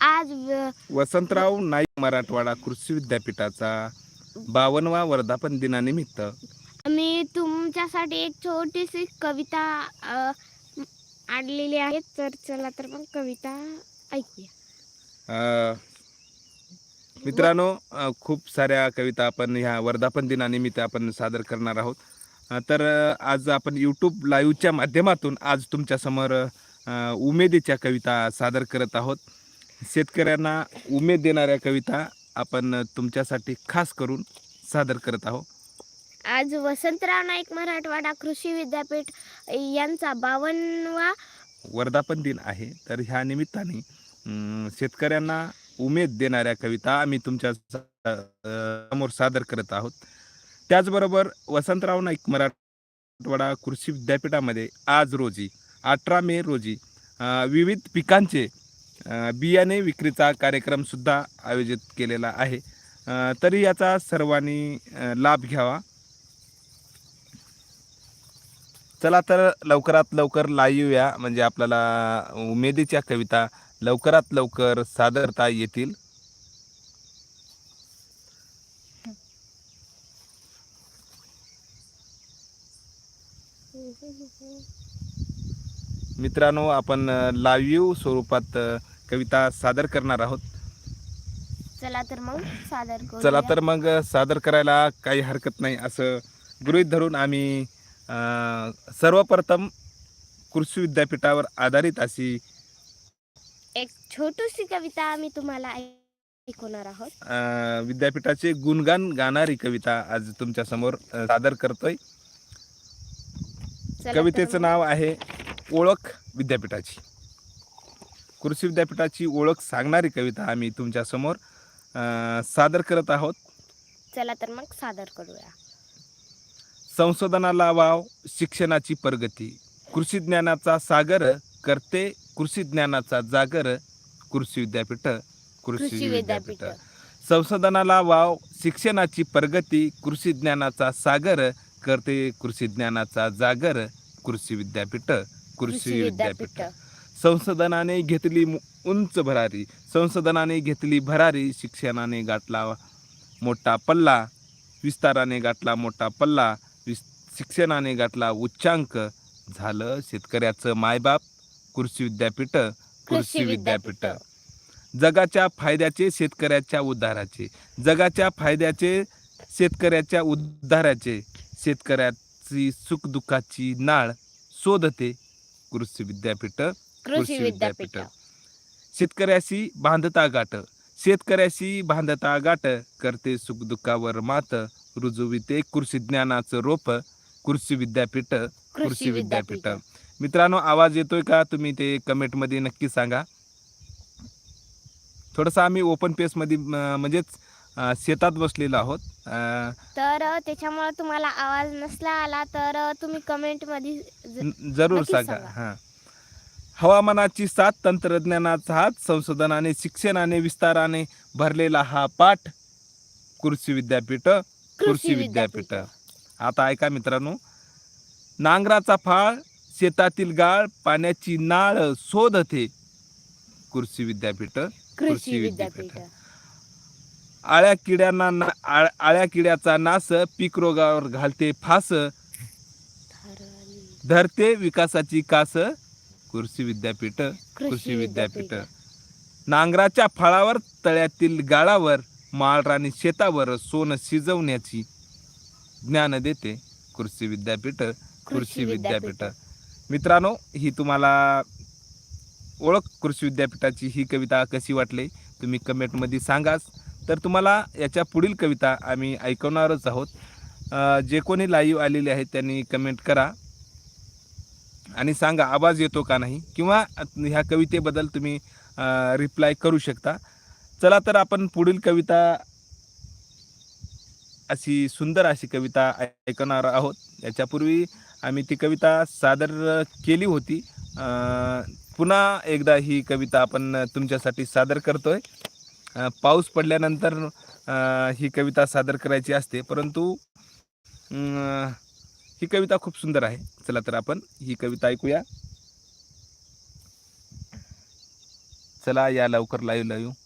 आज वसंतराव नाईक मराठवाडा कृषी विद्यापीठाचा बावनवा वर्धापन दिनानिमित्त. मी तुमच्यासाठी एक छोटीशी कविता आणलेली आहे. तर चला तर मग कविता ऐकूया. मित्रांनो खूप साऱ्या कविता आपण ह्या वर्धापन दिनानिमित्त आपण सादर करणार आहोत. तर आज आपण यूट्यूब लाईव्हच्या माध्यमातून आज तुमच्यासमोर उमेदीच्या कविता सादर करत आहोत. शेतकऱ्यांना उमेद देणाऱ्या कविता आपण तुमच्यासाठी खास करून सादर करत आहोत. आज वसंतराव नाईक मराठवाडा कृषी विद्यापीठ यांचा बावनवा वर्धापन दिन आहे. तर ह्या निमित्ताने शेतकऱ्यांना उमेद देणाऱ्या कविता आम्ही तुमच्यासमोर सादर करत आहोत. त्याचबरोबर वसंतराव नाईक मराठवाडा कृषी विद्यापीठामध्ये आज रोजी अठरा मे रोजी विविध पिकांचे बियाणे विक्रीचा कार्यक्रमसुद्धा आयोजित केलेला आहे. तरी याचा सर्वांनी लाभ घ्यावा. चला तर लवकरात लवकर लाईव्या म्हणजे आपल्याला उमेदीच्या कविता लवकरात लवकर सादरता येतील. मित्रांनो आपण लाईव्ह स्वरूपात कविता सादर करणार आहोत. चला तर मग सादर चला तर मग सादर करायला काही हरकत नाही. असं गृहीत धरून आम्ही अ, सर्वप्रथम कृषी विद्यापीठावर आधारित अशी एक छोटीशी कविता आम्ही तुम्हाला ऐकवणार आहोत. अ, विद्यापीठाचे गुणगान गाणारी कविता आज तुमच्यासमोर सादर करतोय. चला तर कवितेचं मग. नाव आहे ओळख विद्यापीठाची. कृषी विद्यापीठाची ओळख सांगणारी कविता आम्ही तुमच्यासमोर सादर करत आहोत. चला तर मग सादर करूया. संशोधनाला वाव शिक्षणाची प्रगती. कृषी ज्ञानाचा सागर करते कृषी ज्ञानाचा जागर कृषी विद्यापीठ कृषी विद्यापीठ. संशोधनाला वाव शिक्षणाची प्रगती कृषी ज्ञानाचा सागर करते कृषी ज्ञानाचा जागर कृषी विद्यापीठ कृषी विद्यापीठ. संशोधनाने घेतली उंच भरारी. संशोधनाने घेतली भरारी शिक्षणाने गाठला मोठा पल्ला विस्ताराने गाठला मोठा पल्ला विस शिक्षणाने गाठला उच्चांक. झालं शेतकऱ्याचं मायबाप कृषी विद्यापीठ कृषी विद्यापीठ. जगाच्या फायद्याचे शेतकऱ्याच्या उद्धाराचे. जगाच्या फायद्याचे शेतकऱ्याच्या उद्धाराचे. शेतकऱ्याची सुखदुःखाची नाळ शोधते कृषी विद्यापीठ. कृषी विद्यापीठ. शेतकऱ्याशी बांधता गाठ शेतकऱ्याशी बांधता गाठ करते सुखदुःखावर मात. रुजविते कृषी ज्ञानाचं रोप. कृषी विद्यापीठ कृषी विद्यापीठ. मित्रांनो आवाज येतोय का? तुम्ही ते कमेंटमध्ये नक्की सांगा. थोडंसं आम्ही ओपन पेसमध्ये अं, म्हणजेच शेतात बसलेलो आहोत. तर त्याच्यामुळे तुम्हाला आवाज नसला आला तर तुम्ही कमेंटमध्ये न- जरूर सांगा. हां. हवामानाची साथ तंत्रज्ञानाचा हात संशोधनाने शिक्षणाने विस्ताराने भरलेला हा पाठ कृषी विद्यापीठ कृषी विद्यापीठ. आता ऐका मित्रांनो नांगराचा फाळ शेतातील गाळ पाण्याची नाळ शोधते कृषी विद्यापीठ कृषी विद्यापीठ. आळ्या किड्यांना आळ्या किड्याचा नाश पीक रोगावर घालते फास. धरते विकासाची कास कृषी विद्यापीठ कृषी विद्यापीठ. नांगराच्या फळावर तळ्यातील गाळावर माळराणी शेतावर सोनं शिजवण्याची ज्ञान देते कृषी विद्यापीठ कृषी विद्यापीठ. मित्रांनो ही तुम्हाला ओळख कृषी विद्यापीठाची ही कविता कशी वाटली तुम्ही कमेंटमध्ये सांगाच. तर तुम्हाला याच्या पुढील कविता आम्ही ऐकवणारच आहोत. जे कोणी लाईव्ह आलेले आहेत त्यांनी कमेंट करा. आणि सांगा आवाज येतो का नाही? किंवा ह्या कवितेबद्दल तुम्ही रिप्लाय करू शकता. चला तर आपण पुढील कविता अशी सुंदर अशी कविता ऐकणार आहोत. याच्यापूर्वी आम्ही ती कविता सादर केली होती. पुन्हा एकदा ही कविता आपण तुमच्यासाठी सादर करतोय. आहे पाऊस पडल्यानंतर ही कविता सादर करायची असते. परंतु ही कविता खूप सुंदर आहे. चला तर आपण ही कविता ऐकूया. चला या लवकर लाईव्ह लाईव्ह.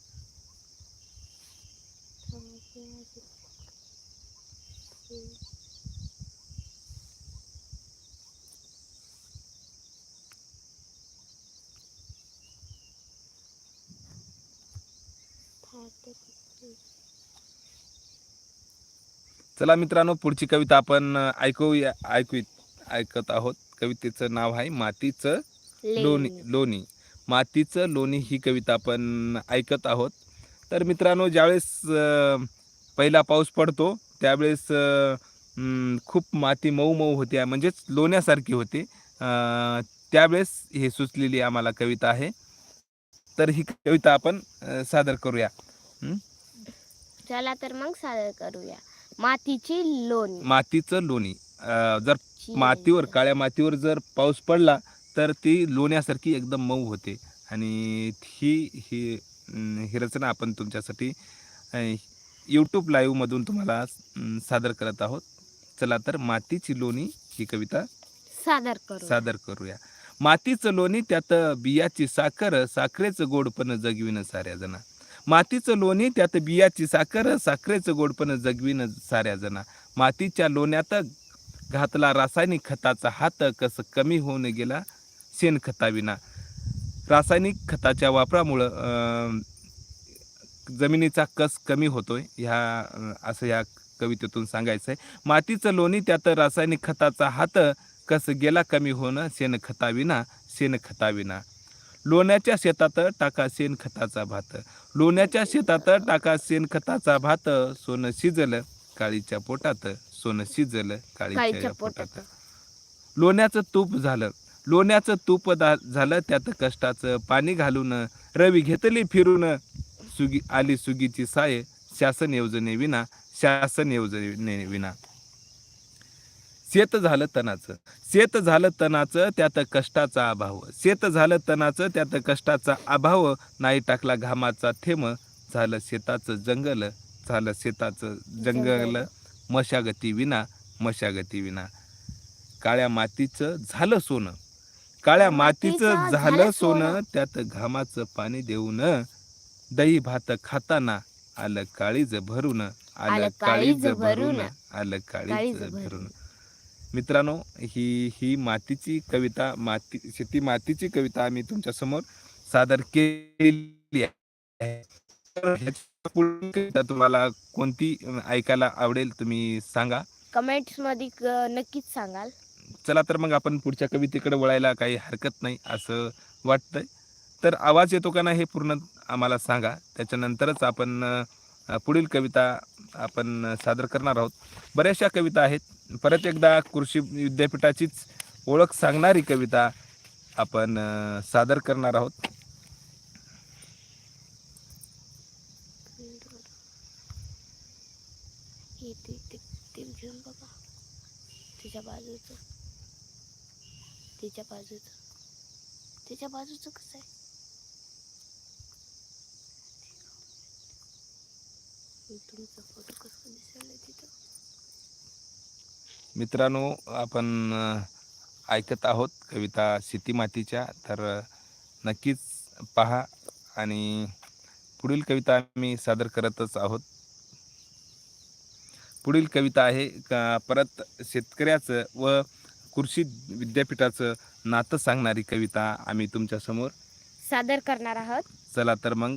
चला मित्रांनो पुढची कविता आपण ऐकूया ऐकू ऐकत आहोत. कवितेचं नाव आहे मातीचं लोणी. लोणी मातीचं लोणी ही कविता आपण ऐकत आहोत. तर मित्रांनो ज्यावेळेस पहिला पाऊस पडतो त्यावेळेस खूप माती मऊ मऊ होते म्हणजेच लोण्यासारखी होते. त्यावेळेस हे सुचलेली आम्हाला कविता आहे. तर ही कविता आपण सादर करूया. चला तर मग सादर करूया. मातीची लोणी. मातीचं लोणी. अं, जर मातीवर. काळ्या मातीवर जर पाऊस पडला तर ती लोण्यासारखी एकदम मऊ होते. आणि ही ही अं, ही रचना आपण तुमच्यासाठी यूट्यूब लाईव्हमधून तुम्हाला अं, सादर करत आहोत. चला तर मातीची लोणी ही कविता सादर करू सादर करूया. मातीचं लोणी त्यात बियाची साखर साखरेचं गोडपण जगविन साऱ्या जना मातीचं लोणी त्यात बियाची साखर साखरेचं गोडपण जगविन साऱ्या जणा. मातीच्या लोण्यात घातला रासायनिक खताचा हात कसं कमी होऊन गेला शेणखताविना रासायनिक खताच्या वापरामुळं जमिनीचा कस कमी होतोय ह्या असं ह्या कवितेतून सांगायचं आहे मातीचं लोणी त्यात रासायनिक खताचा हात कसं गेला कमी होणं शेणखताविना शेणखताविना लोण्याच्या शेतात टाका शेणखताचा भात. लोण्याच्या शेतात टाका शेणखताचा भात. सोनं शिजलं काळीच्या पोटात. सोनं शिजलं काळीच्या पोटात. लोण्याचं तूप झालं. लोण्याचं तूप झालं त्यात कष्टाचं पाणी घालून रवी घेतली फिरून. सुगी आली सुगीची साय शासन योजनेविना शासन योजनेविना. शेत झालं तणाचं. शेत झालं तणाचं त्यात कष्टाचा अभाव. शेत झालं तणाचं त्यात कष्टाचा अभाव. नाही टाकला घामाचा थेंब. झालं शेताचं जंगल. झालं शेताचं जंगल. मशागती विना मशागती विना. काळ्या मातीचं झालं सोनं. काळ्या मातीचं झालं सोनं. त्यात घामाचं पाणी देऊन दही भात खाताना आलं काळीज भरून आलं काळीज भरून. आलं काळीज भरून. मित्रांनो ही ही मातीची कविता माती शेती मातीची कविता आम्ही तुमच्यासमोर सादर केली आहे. कविता तुम्हाला कोणती ऐकायला आवडेल तुम्ही सांगा. कमेंट्समध्ये नक्कीच सांगाल. चला तर मग आपण पुढच्या कवितेकडे वळायला काही हरकत नाही असं वाटतंय. तर आवाज येतो का नाही हे पूर्ण आम्हाला सांगा. त्याच्यानंतरच आपण पुढील कविता आपण सादर करणार आहोत. बऱ्याचशा कविता आहेत. परत एकदा कृषी विद्यापीठाचीच ओळख सांगणारी कविता आपण सादर करणार आहोत. तिच्या बाजूचं. तिच्या बाजूचं. तिच्या बाजूचं कसं आहे? तुमचा फोटो कसं दिसायला तिथं? मित्रांनो आपण ऐकत आहोत कविता शेती मातीच्या. तर नक्कीच पहा आणि पुढील कविता आम्ही सादर करतच आहोत. पुढील कविता आहे का परत शेतकऱ्याचं व कृषी विद्यापीठाचं नातं सांगणारी कविता आम्ही तुमच्यासमोर सादर करणार आहोत. चला तर मग.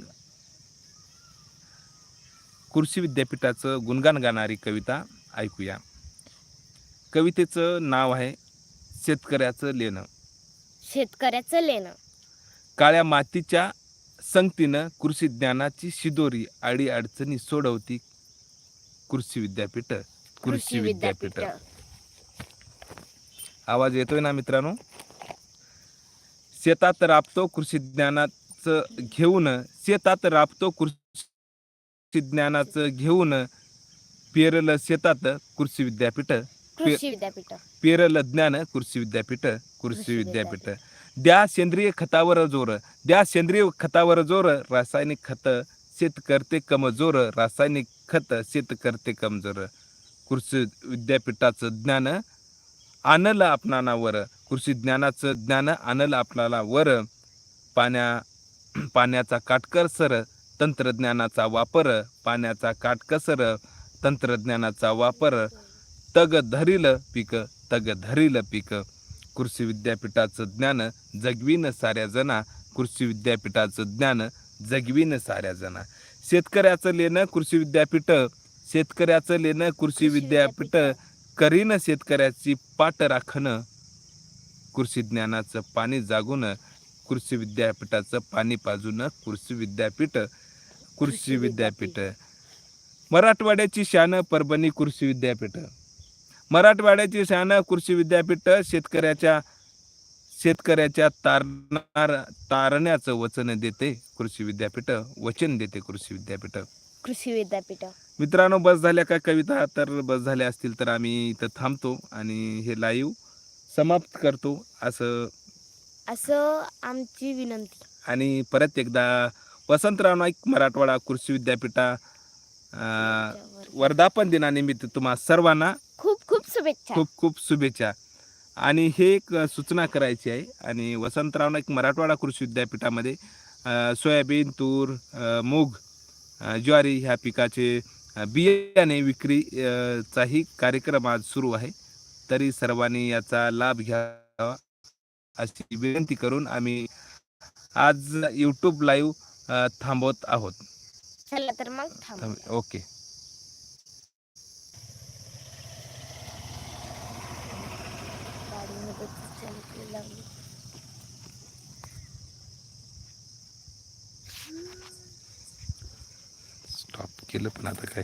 कृषी विद्यापीठाचं गुणगान गाणारी कविता ऐकूया. कवितेचं नाव आहे शेतकऱ्याचं लेणं. शेतकऱ्याचं लेणं. काळ्या मातीच्या संगतीनं कृषी ज्ञानाची शिदोरी आडी अडचणी सोडवती कृषी विद्यापीठ कृषी विद्यापीठ. आवाज येतोय ना मित्रांनो? शेतात राबतो कृषी ज्ञानाचं घेऊन शेतात राबतो कृषी ज्ञानाचं घेऊन पेरलं शेतात कृषी विद्यापीठ. कृषी विद्यापीठ पेरलं ज्ञान कृषी विद्यापीठ कृषी विद्यापीठ द्या सेंद्रिय खतावर जोर द्या सेंद्रिय खतावर जोर रासायनिक खत शेत करते कमजोर रासायनिक खत शेत करते कमजोर कृषी विद्यापीठाचं ज्ञान आणलं आपणाला वर कृषी ज्ञानाचं ज्ञान आणलं आपणाला वर पाण्या पाण्याचा काटकसर तंत्रज्ञानाचा वापर पाण्याचा काटकसर तंत्रज्ञानाचा वापर तग धरील पीक तग धरील पीक. कृषी विद्यापीठाचं ज्ञान जगवीन साऱ्या जना. कृषी विद्यापीठाचं ज्ञान जगवीन साऱ्या जना. शेतकऱ्याचं लेणं कृषी विद्यापीठ. शेतकऱ्याचं लेणं कृषी विद्यापीठ. करीन शेतकऱ्याची पाठ राखणं. कृषी ज्ञानाचं पाणी जागून कृषी विद्यापीठाचं पाणी पाजून कृषी विद्यापीठ. कृषी विद्यापीठ. मराठवाड्याची शान परभणी कृषी विद्यापीठ. मराठवाड्याची शान कृषी विद्यापीठ शेतकऱ्याच्या शेतकऱ्याच्या तारणार तारण्याचं वचन देते कृषी विद्यापीठ वचन देते कृषी विद्यापीठ. कृषी विद्यापीठ. मित्रांनो बस झाल्या का कविता? तर बस झाल्या असतील तर आम्ही इथं थांबतो आणि हे लाईव्ह समाप्त करतो. असं असं आमची विनंती. आणि परत एकदा वसंतराव नाईक मराठवाडा कृषी विद्यापीठा वर्धापन दिनानिमित्त तुम्हा सर्वांना शुभेच्छा. खूप खूप शुभेच्छा. आणि हे एक सूचना करायची आहे. आणि वसंतराव नाईक मराठवाडा कृषी विद्यापीठामध्ये सोयाबीन तूर मूग ज्वारी ह्या पिकाचे बियाणे विक्री चाही कार्यक्रम आज सुरू आहे. तरी सर्वांनी याचा लाभ घ्यावा अशी विनंती करून आम्ही आज यूट्यूब लाईव्ह थांबवत आहोत. चला तर मग ओके. गाडीमध्ये लागली स्टॉप केलं पण आता काय?